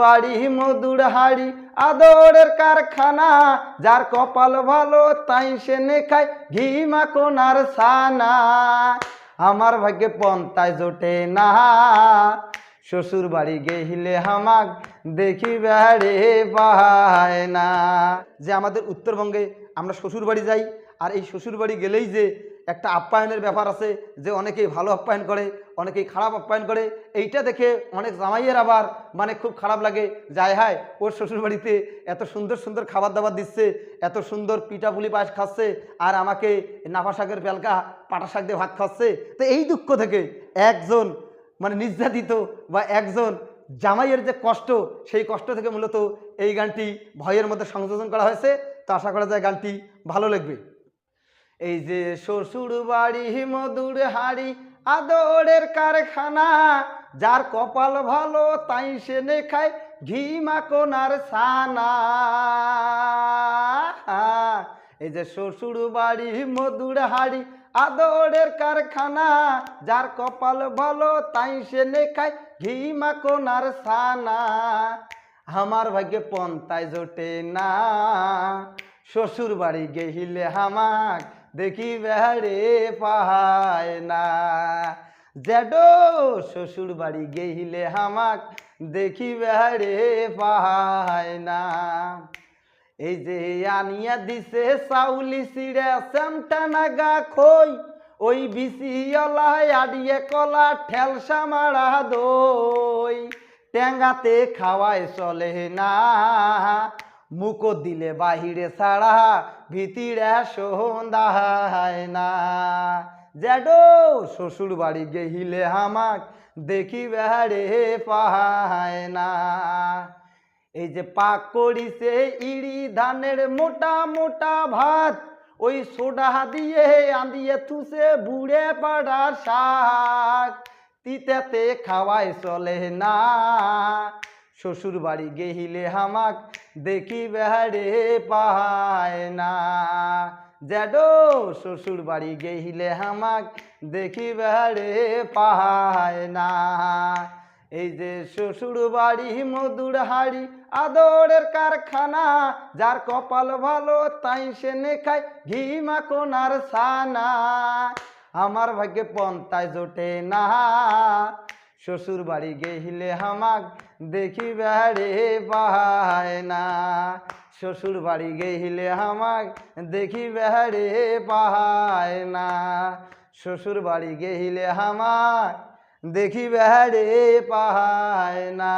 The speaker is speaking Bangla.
বাড়ি মধুর হাড়ি, আদরের কারখানা, যার কপাল ভালো, তাই সে নেখায় ঘি মাখনার সানা আমার ভাগ্যে পন্তায় জোটে না। শ্বশুর বাড়ি গেহিলে হামাক দেখি বেড়ে পায় না। যে আমাদের উত্তরবঙ্গে আমরা শ্বশুর বাড়ি যাই, আর এই শ্বশুর বাড়ি গেলেই যে একটা আপ্যায়নের ব্যাপার আছে যে অনেকেই ভালো আপ্যায়ন করে, অনেকেই খারাপ আপ্যায়ন করে। এইটা দেখে অনেক জামাইয়ের আবার মানে খুব খারাপ লাগে যায় হায়, ওর শ্বশুরবাড়িতে এত সুন্দর সুন্দর খাবার দাবার দিচ্ছে, এত সুন্দর পিঠা পুলি পায়েস খাচ্ছে, আর আমাকে নাফা শাকের পেলকা পাটা শাক দিয়ে ভাত খাচ্ছে। তো এই দুঃখ থেকে একজন মানে নির্যাতিত বা একজন জামাইয়ের যে কষ্ট, সেই কষ্ট থেকে মূলত এই গানটি ভয়ের মধ্যে সংযোজন করা হয়েছে। তো আশা করা যায় গানটি ভালো লাগবে। এই যে শ্বশুর বাড়ি মধুর হাড়ি, আদরের কারখানা, যার কপাল ভালো তাই সে খায় ঘি মাকনার সানা এই যে শ্বশুর বাড়ি মধুর হাড়ি, আদরের কারখানা, যার কপাল ভালো তাই সে খায় ঘি মাকনার সানা আমার ভাগ্যে পন্তায় জোটে না, শ্বশুর বাড়ি গেহিলে হামাক দেখি বেহারে পাহায় না। জেডো শ্বশুর বাড়ি গেহিলে হামাক দেখি বেহারে পাহায় না। এই যে আনিয়া দিছে চাউলি সিঁড়ে শ্যামটা নাগা, খই, ওই বিসিয়লায় আডিয়ে কলা, ঠেলসা মারা দই। টেঙ্গাতে খাওয়ায় চলে না। মুকো দিলে বাহিরে ছাড়া ভিতিরে সন্ধ্যায় না। জেডো শ্বশুর বাড়ি গেহিলে হামাক দেখি বেহারে পাহায় না। এই যে পাক করিছে ইড়ি ধানের মোটা মোটা ভাত, ওই সোডা দিয়ে আঁদিয়ে থুসে বুড়ে পাড়ার শাক। তিতেতে খাওয়াই চলে না। শ্বশুর বাড়ি গেহিলে হামাক দেখি বেহারে পাহায় না। জেডো শ্বশুর বাড়ি গেহিলে হামাক দেখি বেহারে পাহায় না। এই যে শ্বশুর বাড়ি মধুর হাড়ি, আদরের কারখানা, যার কপাল ভালো, তাই সে নেখায় ঘি মাখনার সানা আমার ভাগ্যে পন্তায় জোটে না। শ্বশুর বাড়ি গেহিলে হামাক দেখি বেড়ে পাহায় না। শ্বশুর বাড়ি গেহিলে হামাক দেখি বেড়ে পাহায় না। শ্বশুর বাড়ি গেহিলে হামাক দেখি বেড়ে পাহায় না।